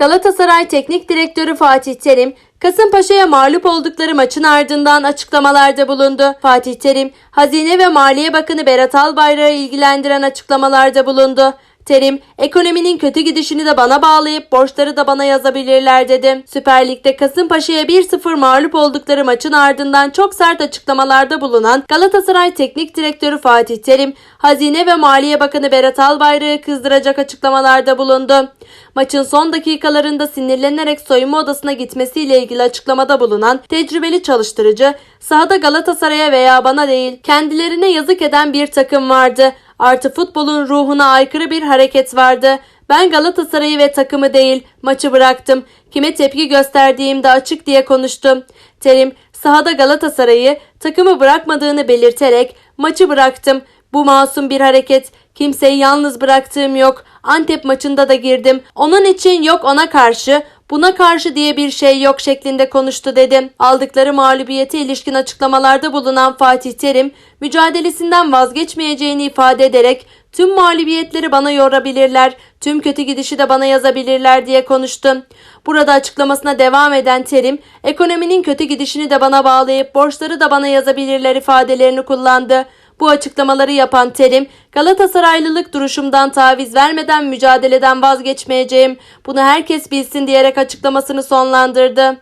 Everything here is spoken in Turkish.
Galatasaray Teknik Direktörü Fatih Terim, Kasımpaşa'ya mağlup oldukları maçın ardından açıklamalarda bulundu. Fatih Terim, Hazine ve Maliye Bakanı Berat Albayrak'ı ilgilendiren açıklamalarda bulundu. Terim, ekonominin kötü gidişini de bana bağlayıp borçları da bana yazabilirler dedi. Süper Lig'de Kasımpaşa'ya 1-0 mağlup oldukları maçın ardından çok sert açıklamalarda bulunan Galatasaray Teknik Direktörü Fatih Terim, Hazine ve Maliye Bakanı Berat Albayrak'ı kızdıracak açıklamalarda bulundu. Maçın son dakikalarında sinirlenerek soyunma odasına gitmesiyle ilgili açıklamada bulunan tecrübeli çalıştırıcı, sahada Galatasaray'a veya bana değil, kendilerine yazık eden bir takım vardı. Artı futbolun ruhuna aykırı bir hareket vardı. Ben Galatasaray'ı ve takımı değil, maçı bıraktım. Kime tepki gösterdiğimde açık diye konuştum. Terim, sahada Galatasaray'ı, takımı bırakmadığını belirterek maçı bıraktım. Bu masum bir hareket. Kimseyi yalnız bıraktığım yok. Antep maçında da girdim. Onun için yok ona karşı, buna karşı diye bir şey yok şeklinde konuştu dedim. Aldıkları mağlubiyete ilişkin açıklamalarda bulunan Fatih Terim, mücadelesinden vazgeçmeyeceğini ifade ederek tüm mağlubiyetleri bana yorabilirler, tüm kötü gidişi de bana yazabilirler diye konuştu. Burada açıklamasına devam eden Terim, ekonominin kötü gidişini de bana bağlayıp borçları da bana yazabilirler ifadelerini kullandı. Bu açıklamaları yapan Terim, Galatasaraylılık duruşumdan taviz vermeden mücadeleden vazgeçmeyeceğim. Bunu herkes bilsin diyerek açıklamasını sonlandırdı.